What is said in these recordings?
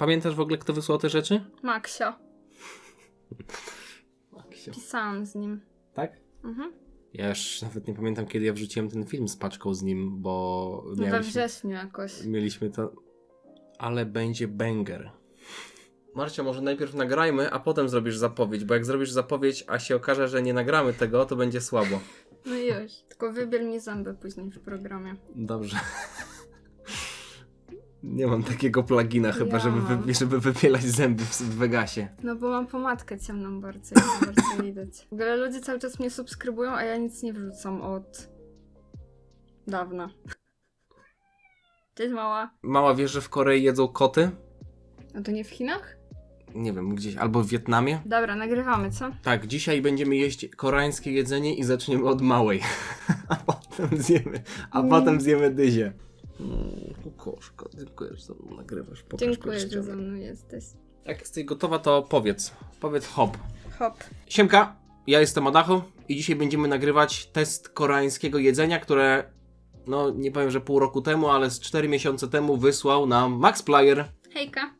pamiętasz w ogóle, kto wysłał te rzeczy? Maksio. Maksio. Pisałam z nim. Tak? Mhm. Ja już nawet nie pamiętam, kiedy ja wrzuciłem ten film z paczką z nim, bo No we mieliśmy, wrześniu jakoś. mieliśmy to... Ale będzie banger. Marcia, może najpierw nagrajmy, a potem zrobisz zapowiedź, bo jak zrobisz zapowiedź, a się okaże, że nie nagramy tego, to będzie słabo. No już. Tylko wybiel mi zęby później w programie. Dobrze. Nie mam takiego plugina chyba, Ja żeby, mam. wy, żeby wypielać zęby w, Vegasie. No bo mam pomadkę ciemną bardzo, bardzo widać. W ogóle ludzie cały czas mnie subskrybują, a ja nic nie wrzucam od dawna. Cześć mała. Mała wiesz, że w Korei jedzą koty? A to nie w Chinach? Nie wiem, gdzieś, albo w Wietnamie. Dobra, nagrywamy, co? Tak, dzisiaj będziemy jeść koreańskie jedzenie i zaczniemy od małej. a potem zjemy, a potem zjemy dyzię. Mm, koszko, dziękuję, że ze mną nagrywasz. Pokaż Dziękuję, że ze mną jesteś. Jak jesteś gotowa, to powiedz. Powiedz hop. Hop. Siemka, ja jestem Adacho i dzisiaj będziemy nagrywać test koreańskiego jedzenia, które no nie powiem, że pół roku temu, ale z 4 miesiące temu wysłał nam Max Player, Hejka.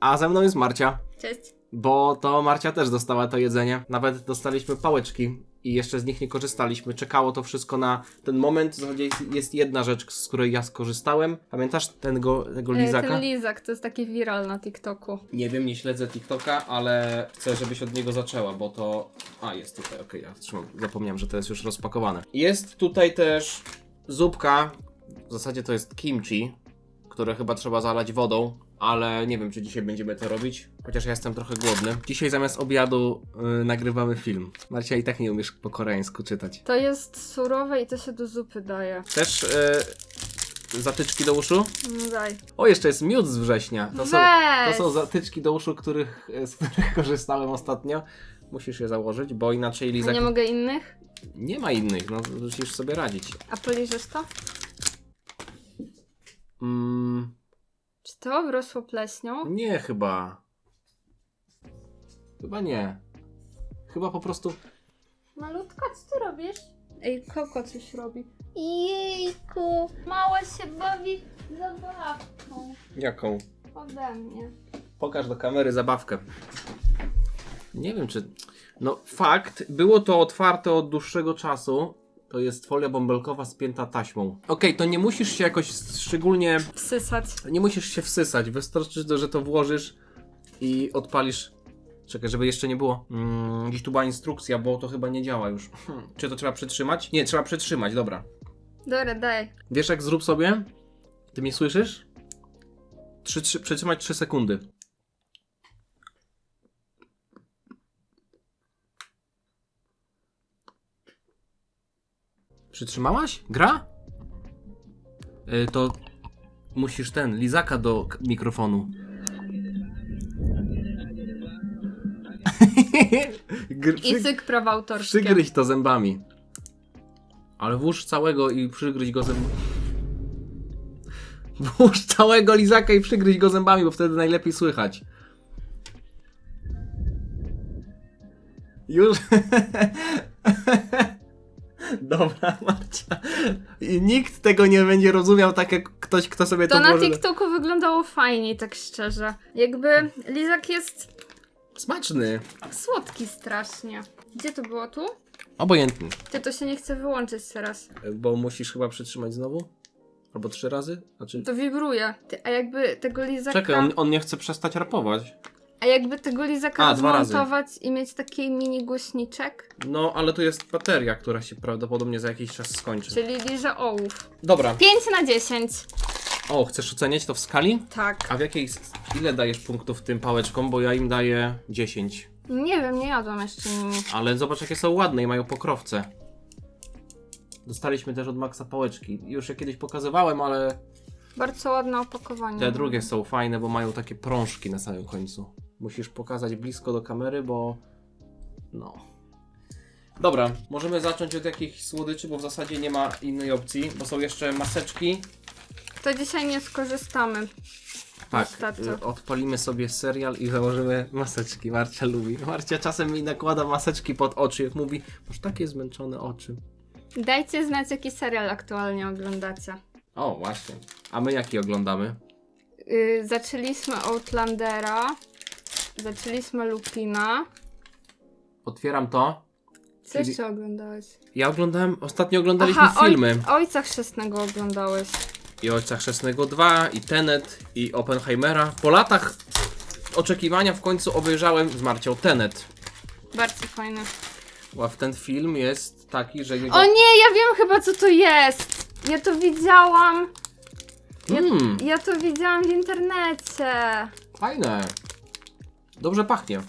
a ze mną jest Marcia, Cześć. Bo to Marcia też dostała to jedzenie. Nawet dostaliśmy pałeczki i jeszcze z nich nie korzystaliśmy. Czekało to wszystko na ten moment. W zasadzie jest- jedna rzecz, z której ja skorzystałem. Pamiętasz tego, tego lizaka? Ten lizak to jest taki viral na TikToku. Nie wiem, nie śledzę TikToka, ale chcę, żebyś od niego zaczęła, bo to. A, jest tutaj, okej, ja trzymam. zapomniałem, że to jest już rozpakowane. Jest tutaj też zupka. W zasadzie to jest kimchi, które chyba trzeba zalać wodą, ale nie wiem, czy dzisiaj będziemy to robić. Chociaż ja jestem trochę głodny. Dzisiaj zamiast obiadu y, nagrywamy film. Marcia i tak nie umiesz po koreańsku czytać. To jest surowe i to się do zupy daje. Też y, zatyczki do uszu. No daj. O, jeszcze jest miód z września. To są, Weź! To są zatyczki do uszu, których, z których korzystałem ostatnio. Musisz je założyć, bo inaczej A lizak... nie mogę innych? Nie ma innych, no musisz sobie radzić. A poliżesz to? Czy to wrosło pleśnią? nie chyba. Chyba nie. Chyba po prostu... Malutka, co ty robisz? Ej, Koko coś robi. Jejku, mała się bawi zabawką Jaką? ode mnie. Pokaż do kamery zabawkę. Nie wiem czy... No fakt, było to otwarte od dłuższego czasu. To jest folia bąbelkowa spięta taśmą. Okej, to nie musisz się jakoś szczególnie Wsysać. Nie musisz się wsysać, wystarczy, że to włożysz i odpalisz. Czekaj, żeby jeszcze nie było. Mm, gdzieś tu była instrukcja, bo to chyba nie działa już. Hmm. Czy to trzeba przytrzymać? Nie, trzeba przytrzymać, dobra. Dobra, daj. Wiesz jak zrób sobie? Ty mnie słyszysz? Trzy, trzy, przytrzymać 3 sekundy. Przytrzymałaś? Gra? Y, to musisz ten, lizaka do k- mikrofonu. Gr- I przy- cyk prawa autorskie. Przygryź to zębami. Ale włóż całego i przygryź go zębami. Włóż całego lizaka i przygryź go zębami, bo wtedy najlepiej słychać. Już. Dobra, Marcia. I nikt tego nie będzie rozumiał tak jak ktoś, kto sobie to, To na włoży. TikToku wyglądało fajniej, tak szczerze. Jakby lizak jest Smaczny. słodki strasznie. Gdzie to było tu? Obojętny. Ty to się nie chce wyłączyć teraz. Bo musisz chyba przytrzymać znowu? Albo trzy razy? Znaczy... To wibruje. Ty, a jakby tego lizaka. Czekaj, on, on nie chce przestać rapować. A jakby tego lizaka A, dwa razy. zmontować i mieć taki mini głośniczek? No, ale to jest bateria, która się prawdopodobnie za jakiś czas skończy. Czyli liże ołów. Dobra. 5 na 10. O, chcesz oceniać to w skali? Tak. A w jakiej... Ile dajesz punktów tym pałeczkom? Bo ja im daję 10. Nie wiem, nie jadłam jeszcze nimi. Ale zobacz, jakie są ładne i mają pokrowce. Dostaliśmy też od Maxa pałeczki. Już je kiedyś pokazywałem, ale Bardzo ładne opakowanie. te drugie są fajne, bo mają takie prążki na samym końcu. Musisz pokazać blisko do kamery, bo... No... Dobra, możemy zacząć od jakichś słodyczy, bo w zasadzie nie ma innej opcji, bo są jeszcze maseczki. To dzisiaj nie skorzystamy. Tak, Niestety. y, odpalimy sobie serial i założymy maseczki. Marcia lubi. Marcia czasem mi nakłada maseczki pod oczy, jak mówi, masz takie zmęczone oczy. Dajcie znać, jaki serial aktualnie oglądacie. O, właśnie. A my jaki oglądamy? y, zaczęliśmy Outlandera, zaczęliśmy Lupina. Otwieram to. Co Czyli- jeszcze oglądałeś? Ja oglądałem, ostatnio oglądaliśmy Aha, filmy. Oj, Ojca Chrzestnego oglądałeś. I Ojca Chrzestnego 2, i Tenet, i Oppenheimera. Po latach oczekiwania w końcu obejrzałem z Marcią Tenet. Bardzo fajny. A w ten film jest taki, że jego... O nie, ja wiem chyba co to jest! Ja to widziałam. Ja, Mm, ja to widziałam w internecie. fajne. Dobrze pachnie.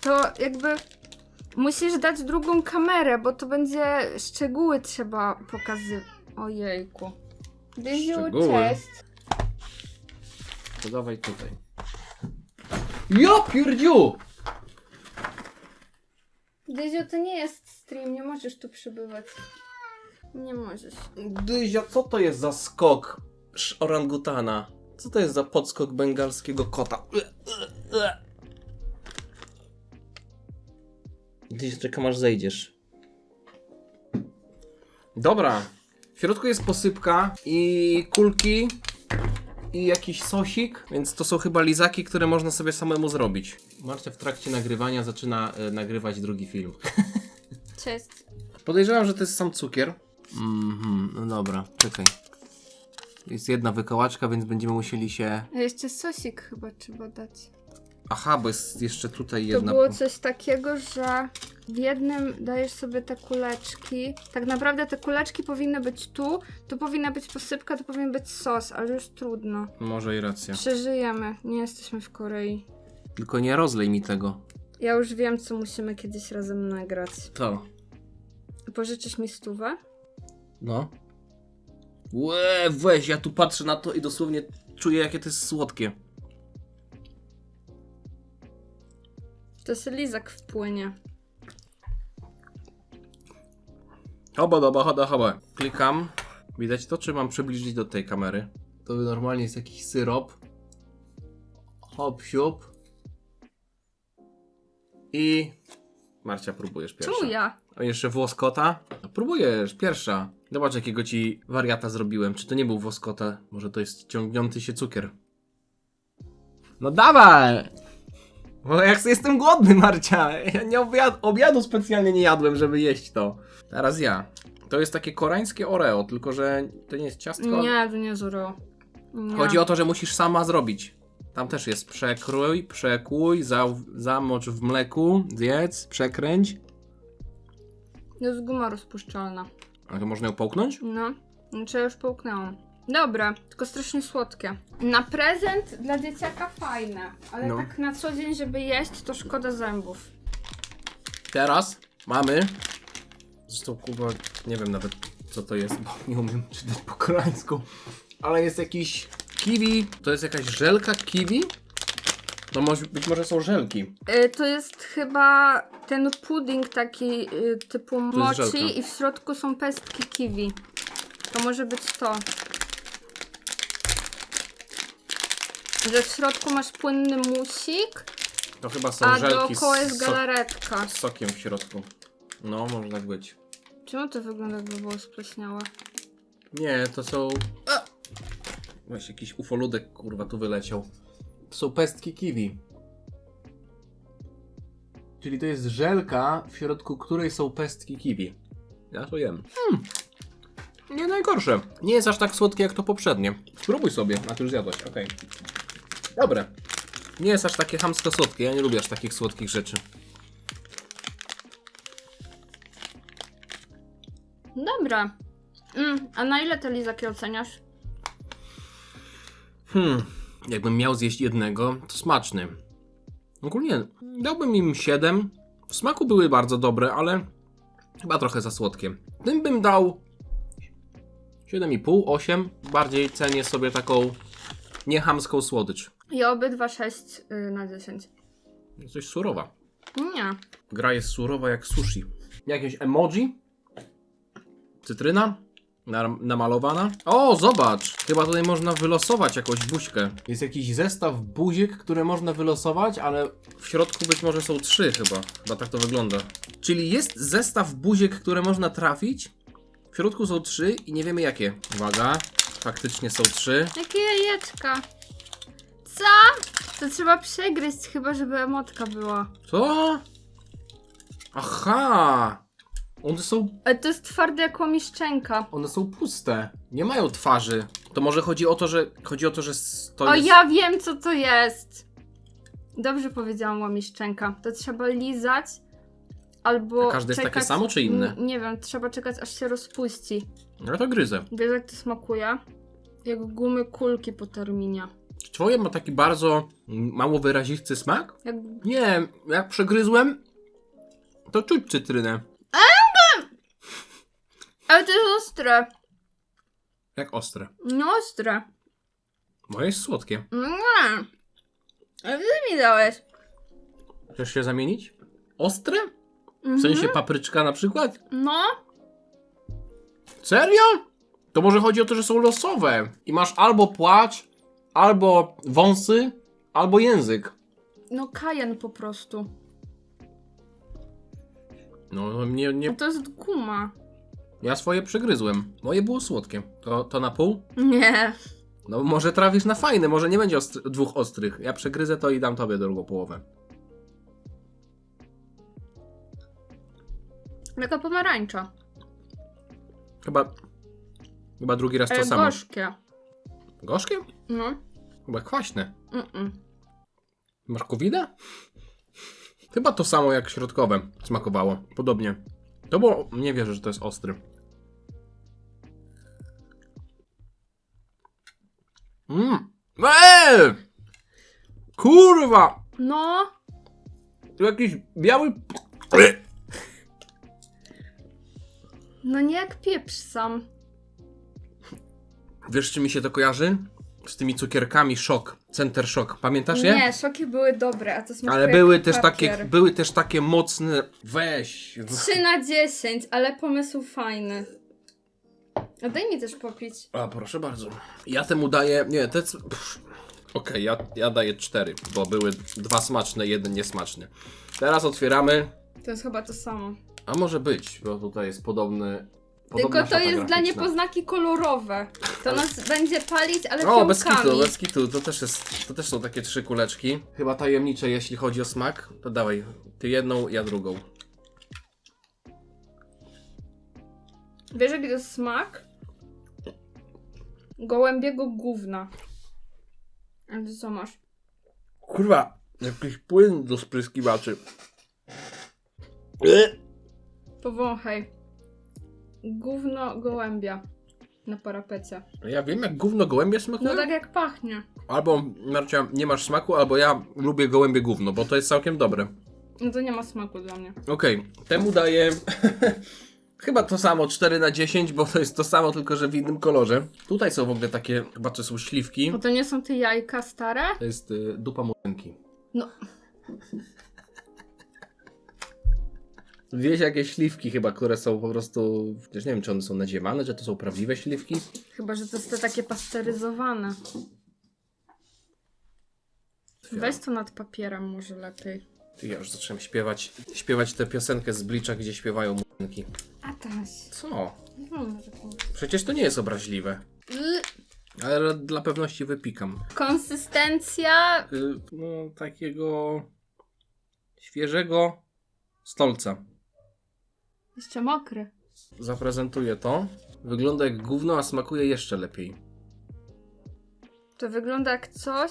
To jakby musisz dać drugą kamerę, bo to będzie szczegóły trzeba pokazywać. Ojejku. Dyziu, Szczegóły? cześć. To dawaj tutaj. Jo, pierdziu! Dyziu, to nie jest stream, nie możesz tu przybywać. Nie możesz. Dyzia, co to jest za skok sz- orangutana? Co to jest za podskok bengalskiego kota? Gdzieś czekam aż zejdziesz. Dobra. W środku jest posypka i kulki i jakiś sosik, więc to są chyba lizaki, które można sobie samemu zrobić. Marcia w trakcie nagrywania zaczyna e, nagrywać drugi film. Cześć. Podejrzewam, że to jest sam cukier. Mhm, no dobra, czekaj. Jest jedna wykołaczka, więc będziemy musieli się. A jeszcze sosik chyba trzeba dać. Aha, bo jest jeszcze tutaj To jedna. było coś takiego, że w jednym dajesz sobie te kuleczki. Tak naprawdę te kuleczki powinny być tu, tu powinna być posypka, tu powinien być sos, ale już trudno. Może i racja. Przeżyjemy, nie jesteśmy w Korei. Tylko nie rozlej mi tego. Ja już wiem, co musimy kiedyś razem nagrać. To. Pożyczysz mi stówę? No. Łe, weź, ja tu patrzę na to i dosłownie czuję, jakie to jest słodkie. To jest lizak wpłynie. Hoba, doba, hoda, hoba. Klikam. Widać to, czy mam przybliżyć do tej kamery? To normalnie jest jakiś syrop. Hop, siup. I... Marcia, próbujesz pierwsza. Czemu ja? A jeszcze włoskota? No, próbujesz, pierwsza. Zobacz, jakiego ci wariata zrobiłem. Czy to nie był włoskota? Może to jest ciągnący się cukier. No dawaj! Bo jak jestem głodny, Marcia. Ja nie obiad obiadu specjalnie nie jadłem, żeby jeść to. Teraz ja. To jest takie koreańskie Oreo, tylko że to nie jest ciastko. Nie, to nie zuro. Nie. Chodzi o to, że musisz sama zrobić. Tam też jest przekrój, przekłuj, za, zamocz w mleku, zjedz, przekręć. To jest guma rozpuszczalna. A to można ją połknąć? No, znaczy ja już połknęłam. Dobra, tylko strasznie słodkie. Na prezent dla dzieciaka fajne, ale No. tak na co dzień, żeby jeść, to szkoda zębów. Teraz mamy. Zresztą Kuba, nie wiem nawet co to jest, bo nie umiem czytać po koreańsku. Ale jest jakiś kiwi. To jest jakaś żelka kiwi? No może, być może są żelki. Y, to jest chyba ten pudding taki y, typu mochi i w środku są pestki kiwi. To może być to. Że w środku masz płynny musik, To chyba są a żelki dookoła jest galaretka. z sokiem w środku. No, może tak być. Czemu to wygląda jakby było spleśniałe? Nie, to są. A! Weź jakiś ufoludek, kurwa, tu wyleciał. To są pestki kiwi. Czyli to jest żelka, w środku której są pestki kiwi. Ja to jem. Hmm. Nie najgorsze. Nie jest aż tak słodkie jak to poprzednie. Spróbuj sobie, a ty już zjadłaś, okej. Dobre. Nie jest aż takie hamsko słodkie, ja nie lubię aż takich słodkich rzeczy. Dobra. Mm, a na ile te lizaki oceniasz? Hmm, jakbym miał zjeść jednego, to smaczny. Ogólnie dałbym im 7. W smaku były bardzo dobre, ale chyba trochę za słodkie. Tym bym dał 7,5, 8. Bardziej cenię sobie taką niechamską słodycz. I obydwa 6 y, na 10. Coś surowa. Nie. Gra jest surowa jak sushi. Jakieś emoji? Cytryna? Nam- namalowana? O, zobacz! Chyba tutaj można wylosować jakąś buźkę. Jest jakiś zestaw buziek, które można wylosować, ale w środku być może są trzy chyba. Chyba tak to wygląda. Czyli jest zestaw buziek, które można trafić. W środku są trzy i nie wiemy jakie. Uwaga, faktycznie są trzy. Jakie jajeczka. Co? To trzeba przegryźć chyba, żeby emotka była. Co? Aha! One są, Ale to jest twarde jak łamiszczenka. one są puste. Nie mają twarzy. To może chodzi o to, że chodzi o to, że s- to O, jest... ja wiem co to jest. Dobrze powiedziałam łamiszczenka. To trzeba lizać albo A każde jest czekać... takie samo, czy inne? N- nie wiem, trzeba czekać aż się rozpuści. No to gryzę. Wiesz jak to smakuje? Jak gumy kulki po terminie. Czy twoje ma taki bardzo mm, mało wyrazisty smak? Jak... Nie, jak przegryzłem, to czuć cytrynę. Ale to jest ostre. Jak ostre. No ostre. Moje jest słodkie. Nie. Ale ty mi dałeś. Chcesz się zamienić? Ostre? W Mhm. sensie papryczka na przykład? No. Serio? To może chodzi o to, że są losowe. I masz albo płacz, albo wąsy, albo język. No kajen po prostu. No, no nie, nie, to jest guma. ja swoje przegryzłem. Moje było słodkie. To, to na pół? Nie. No może trafisz na fajne, może nie będzie dwóch ostrych. Ja przegryzę to i dam tobie drugą połowę. Jaka pomarańcza. Chyba, chyba drugi raz to Ale samo. gorzkie. Gorzkie? No. Chyba kwaśne. Mm-mm. Masz kowida? Chyba to samo jak środkowe smakowało. Podobnie. To było... Nie wierzę, że to jest ostry. Mmm. Eee! Kurwa! No. Jakiś biały... No nie jak pieprz sam. Wiesz, czy mi się to kojarzy? Z tymi cukierkami szok. Center szok. Pamiętasz je? Nie, szoki były dobre, a to smakuje Ale jak były też, papier. takie, były też takie mocne. Weź. 3 na 10, ale pomysł fajny. A daj mi też popić. A, proszę bardzo. Ja temu daję. Nie, te. c- pff. Okej, ja, ja daję cztery, bo były dwa smaczne, jeden niesmaczny. Teraz otwieramy. To jest chyba to samo. A może być, bo tutaj jest podobny. Tylko to jest dla niepoznaki kolorowe. To nas będzie palić, ale O, bez kitu, bez kitu. To też, jest, to też są takie trzy kuleczki. Chyba tajemnicze, jeśli chodzi o smak. To dawaj, ty jedną, ja drugą. Wiesz jaki to jest smak? Gołębiego gówna. Ale ty co masz? Kurwa, jakiś płyn do spryskiwaczy. Powąchaj. Gówno gołębia. Na parapecie. Ja wiem, jak gówno gołębie smakuje. No tak jak pachnie. Albo, Marcia, nie masz smaku, albo ja lubię gołębie gówno, bo to jest całkiem dobre. No to nie ma smaku dla mnie. Okej, temu daję chyba to samo, 4 na 10, bo to jest to samo, tylko że w innym kolorze. Tutaj są w ogóle takie, chyba to są śliwki. Bo to nie są te jajka stare? To jest y, dupa murzynki. No. Wieś jakieś śliwki chyba, które są po prostu, też nie wiem czy one są nadziewane, czy to są prawdziwe śliwki. Chyba, że to jest te takie pasteryzowane. Weź to nad papierem może lepiej. Ty, Ja już zacząłem śpiewać, śpiewać tę piosenkę z Blicza, gdzie śpiewają murzynki. A taś. Co? No, może taką. Przecież to nie jest obraźliwe. Ale dla pewności wypikam. Konsystencja. Y, no, takiego świeżego stolca. Jeszcze mokry. Zaprezentuję to. Wygląda jak gówno, a smakuje jeszcze lepiej. To wygląda jak coś,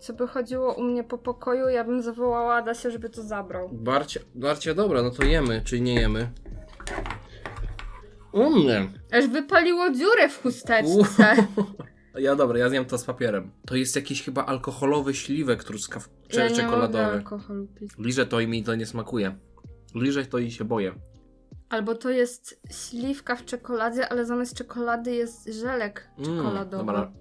co by chodziło u mnie po pokoju. Ja bym zawołała Adasia, żeby to zabrał. Barcia, Barcia, dobra, no to jemy, czy nie jemy? U mnie. Aż wypaliło dziurę w chusteczce. Ja dobra, ja zjem to z papierem. To jest jakiś chyba alkoholowy śliwek truskaw... czy ja nie mogę czekoladowy. alkoholu pić. Liżę to i mi to nie smakuje. Liżę to i się boję. Albo to jest śliwka w czekoladzie, ale zamiast czekolady jest żelek Mm, czekoladowy. dobra.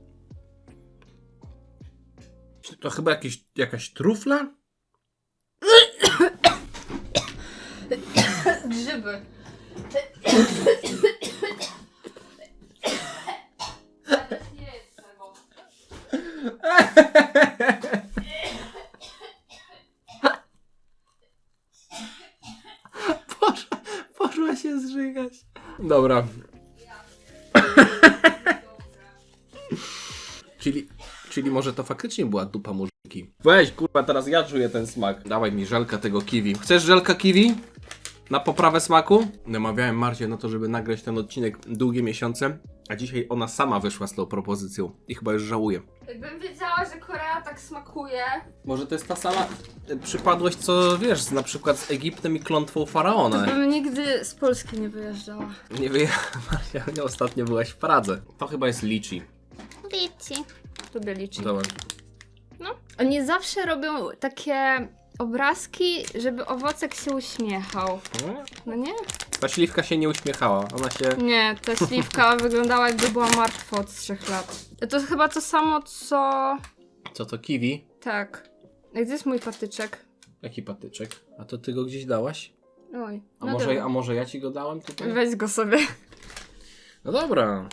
To chyba jakieś, jakaś trufla? Grzyby. Dobra. czyli, Czyli może to faktycznie była dupa murzynki. Weź, kurwa, teraz ja czuję ten smak. Dawaj mi żelka tego kiwi. Chcesz żelka kiwi? Na poprawę smaku? Namawiałem Marcie na to, żeby nagrać ten odcinek długie miesiące, a dzisiaj ona sama wyszła z tą propozycją i chyba już żałuje. Jakbym wiedziała, że Korea tak smakuje. Może to jest ta sama e, przypadłość, co wiesz, na przykład z Egiptem i klątwą faraona. Bym nigdy z Polski nie wyjeżdżała. Nie nie ostatnio byłaś w Pradze. To chyba jest liczy. Liczy. Lubię liczy. Dobra. No. Oni zawsze robią takie obrazki, żeby owocek się uśmiechał. No nie? Ta śliwka się nie uśmiechała, ona się... Nie, ta śliwka wyglądała jakby była martwa od trzech lat. To chyba to samo co... Co to kiwi? Tak. A Gdzie jest mój patyczek? Jaki patyczek? A to ty go gdzieś dałaś? Oj. A, no może, dobra. a może ja ci go dałem tutaj? Weź go sobie. No dobra.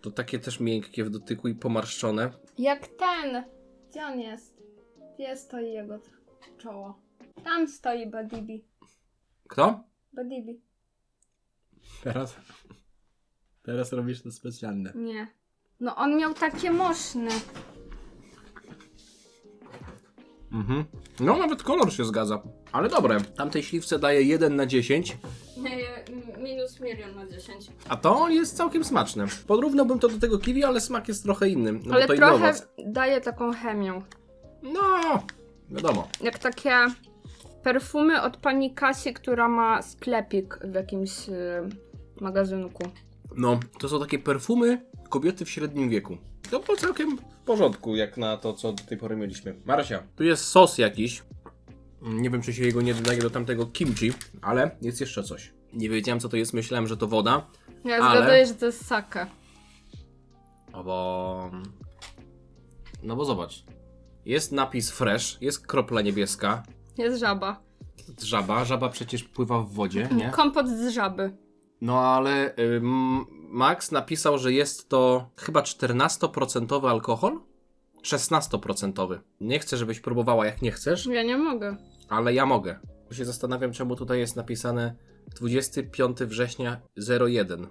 To takie też miękkie w dotyku i pomarszczone. Jak ten. Gdzie on jest? Gdzie stoi jego czoło? Tam stoi Badibi. Kto? Badibi. Teraz. Teraz robisz to specjalne. Nie. No on miał takie moszne. Mhm. No nawet kolor się zgadza. Ale dobre. Tamtej śliwce daje 1 na 10, Nie, minus milion na 10. a to jest całkiem smaczne. Porównałbym to do tego kiwi, ale smak jest trochę inny. No Ale bo to trochę owoc. daje taką chemię. No, wiadomo. Jak takie perfumy od pani Kasi, która ma sklepik w jakimś y, magazynku. No, to są takie perfumy kobiety w średnim wieku. To było całkiem w porządku, jak na to, co do tej pory mieliśmy. Marcia, tu jest sos jakiś. Nie wiem, czy się jego nie dodaje do tamtego kimchi, ale jest jeszcze coś. Nie wiedziałem, co to jest, myślałem, że to woda. Ja Ale- zgaduję, że to jest sake. No bo... No bo zobacz. Jest napis fresh, jest kropla niebieska. Jest żaba. Żaba, żaba przecież pływa w wodzie, nie? Kompot z żaby. No ale ym, Max napisał, że jest to chyba 14% alkohol? 16%. Nie chcę, żebyś próbowała jak nie chcesz, Ja nie mogę. ale ja mogę. Bo się zastanawiam, czemu tutaj jest napisane 25 września 01.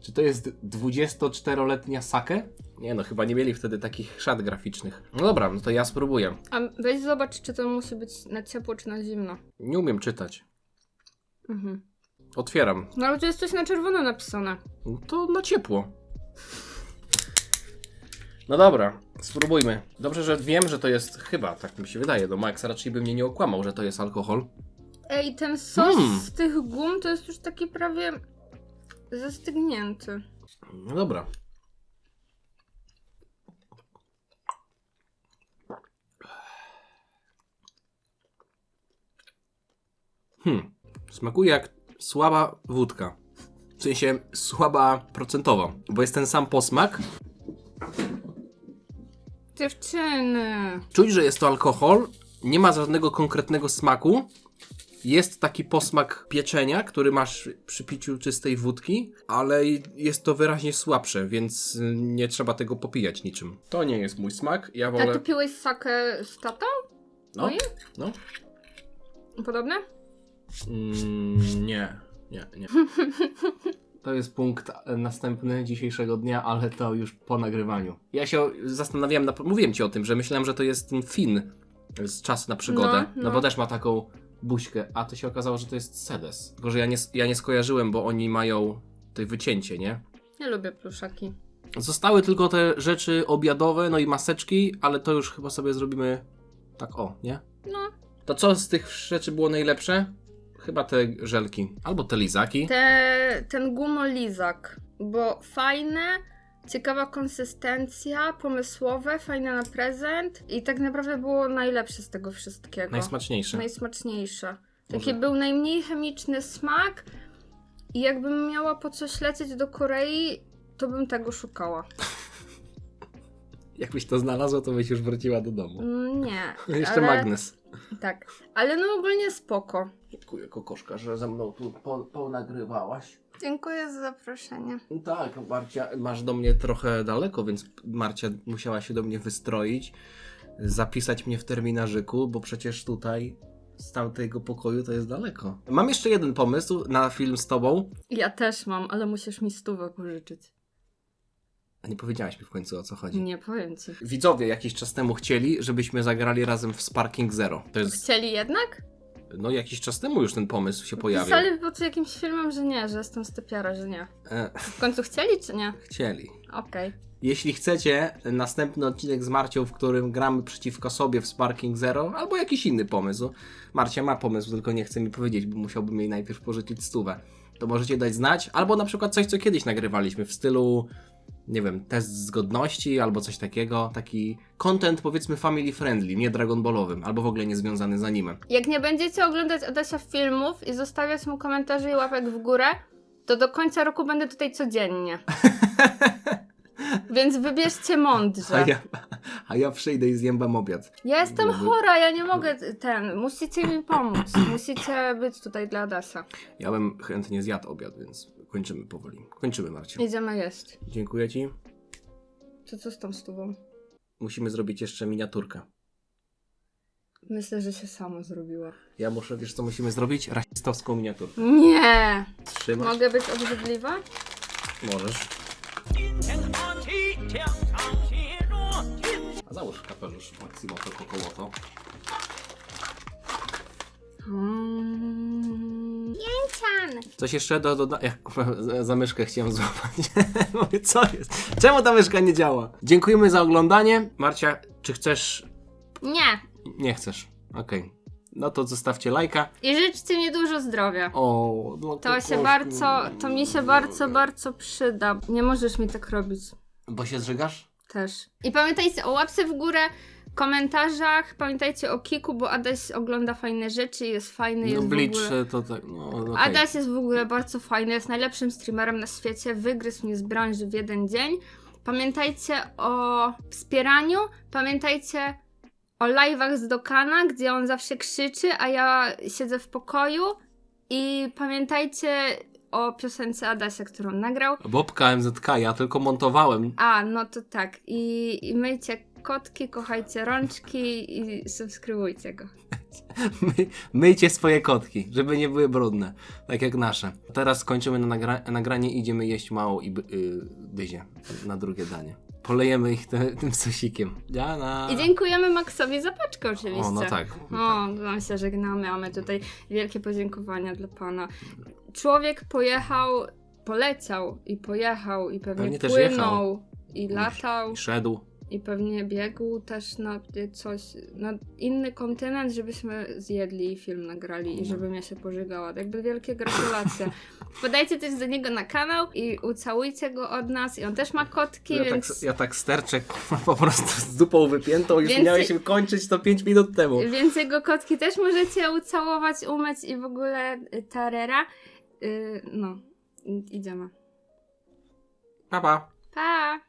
Czy to jest 24-letnia sake? Nie no, chyba nie mieli wtedy takich szat graficznych. No dobra, no to ja spróbuję. A weź zobacz, czy to musi być na ciepło, czy na zimno. Nie umiem czytać. Mhm. Otwieram. No ale tu jest coś na czerwono napisane. No to na ciepło. No dobra, spróbujmy. Dobrze, że wiem, że to jest chyba, tak mi się wydaje, do Max raczej by mnie nie okłamał, że to jest alkohol. Ej, ten sos Mm. z tych gum to jest już taki prawie zastygnięty. No dobra. Hmm, smakuje jak słaba wódka. W sensie słaba procentowo, bo jest ten sam posmak. Dziewczyny. Czuć, że jest to alkohol, nie ma żadnego konkretnego smaku. Jest taki posmak pieczenia, który masz przy piciu czystej wódki, ale jest to wyraźnie słabsze, więc nie trzeba tego popijać niczym. To nie jest mój smak, ja A wolę... ty piłeś sakę z tatą? No, Moim? no. Podobne? Mm, nie, nie, nie. To jest punkt e, następny dzisiejszego dnia, ale to już po nagrywaniu. Ja się zastanawiałem, na... mówiłem ci o tym, że myślałem, że to jest ten Finn z czasu na przygodę, no, No, no. bo też ma taką buźkę, a to się okazało, że to jest Sedes. Tylko, że ja nie, ja nie skojarzyłem, bo oni mają te wycięcie, nie? Ja lubię pluszaki. Zostały tylko te rzeczy obiadowe, no i maseczki, ale to już chyba sobie zrobimy tak o, nie? No. To co z tych rzeczy było najlepsze? Chyba te żelki. Albo te lizaki. Te, ten gumolizak, bo fajne, ciekawa konsystencja, pomysłowe, fajne na prezent i tak naprawdę było najlepsze z tego wszystkiego. Najsmaczniejsze. Najsmaczniejsze. Taki Może- był najmniej chemiczny smak i jakbym miała po coś lecieć do Korei, to bym tego szukała. Jakbyś to znalazła, to byś już wróciła do domu. Mm, Nie. Jeszcze ale- magnes. Tak. Ale no ogólnie spoko. Dziękuję, kokoszka, że ze mną tu po, ponagrywałaś. Dziękuję za zaproszenie. Tak, Marcia, masz do mnie trochę daleko, więc Marcia musiała się do mnie wystroić, zapisać mnie w terminarzyku, bo przecież tutaj z tamtego pokoju to jest daleko. Mam jeszcze jeden pomysł na film z tobą. Ja też mam, ale musisz mi stówę pożyczyć. A nie powiedziałaś mi w końcu o co chodzi. Nie powiem ci. Widzowie jakiś czas temu chcieli, żebyśmy zagrali razem w Sparking Zero. To jest, Chcieli jednak? No jakiś czas temu już ten pomysł się pojawił. Pisali pod jakimś filmem, że nie, że jestem stypiara, że nie. E, W końcu chcieli, czy nie? chcieli. Okej. Jeśli chcecie następny odcinek z Marcią, w którym gramy przeciwko sobie w Sparking Zero, albo jakiś inny pomysł. Marcia ma pomysł, tylko nie chce mi powiedzieć, bo musiałbym jej najpierw pożyczyć stówę. To możecie dać znać, albo na przykład coś, co kiedyś nagrywaliśmy w stylu, nie wiem, test zgodności, albo coś takiego. Taki content powiedzmy family friendly, nie Dragon Ballowym, albo w ogóle nie związany z animem. Jak nie będziecie oglądać Adasia filmów i zostawiać mu komentarzy i łapek w górę, to do końca roku będę tutaj codziennie. Więc wybierzcie A mądrze. ja, a ja przyjdę i zjem wam obiad. Ja jestem chora, ja nie mogę ten. Musicie mi pomóc. Musicie być tutaj dla Adasia. Ja bym chętnie zjadł obiad, więc kończymy powoli. Kończymy, Marcie. Idziemy jeść. Dziękuję ci. To co z tą stówą? Musimy zrobić jeszcze miniaturkę. Myślę, że się samo zrobiło. Ja muszę, wiesz co musimy zrobić? Rasistowską miniaturkę. Nie! Trzymać? Mogę być obrzydliwa? Możesz. A załóż kapelusz Maximoto Kokołoto. Mm. Jęcian! Coś jeszcze do dodania? Za myszkę chciałem złapać. Mówię, co jest? Czemu ta myszka nie działa? Dziękujemy za oglądanie. Marcia, czy chcesz... Nie! Nie chcesz. Okej. No to zostawcie lajka. I życzcie mi dużo zdrowia. O, no To się bardzo, to mi się bardzo, bardzo przyda. Nie możesz mi tak robić Bo się zżygasz? też. I pamiętajcie o łapce w górę, komentarzach, pamiętajcie o Kiku, bo Adaś ogląda fajne rzeczy, jest fajny, No jest w Bleach ogóle... to tak, no okej. Adaś jest w ogóle bardzo fajny, jest najlepszym streamerem na świecie, wygryzł mnie z branży w jeden dzień. Pamiętajcie o wspieraniu, pamiętajcie o live'ach z Dokana, gdzie on zawsze krzyczy, a ja siedzę w pokoju i pamiętajcie o piosence Adasia, którą nagrał. Bobka MZK, ja tylko montowałem. A, no to tak. I, i myjcie kotki, kochajcie rączki i subskrybujcie go. My, myjcie swoje kotki, żeby nie były brudne, tak jak nasze. Teraz kończymy na nagra nagranie i idziemy jeść mało i by, y, byzie na drugie danie. Polejemy ich te, tym sosikiem. Diana! I dziękujemy Maxowi za paczkę oczywiście. O, no tak. O, my się żegnamy, a my tutaj wielkie podziękowania dla pana. Człowiek pojechał, poleciał i pojechał i pewnie, Pewnie płynął i latał Szedł. I pewnie biegł też na coś, na inny kontynent, żebyśmy zjedli i film nagrali No. i żebym ja się pożygała. Jakby wielkie gratulacje. Podajcie też do niego na kanał i ucałujcie go od nas i on też ma kotki, Ja, więc... tak, ja tak sterczę po prostu z dupą wypiętą, już Więcej- miałeś kończyć to 5 minut temu. Więc jego kotki też możecie ucałować, umyć i w ogóle y, tarera. Y, no, idziemy. Pa, pa. Pa!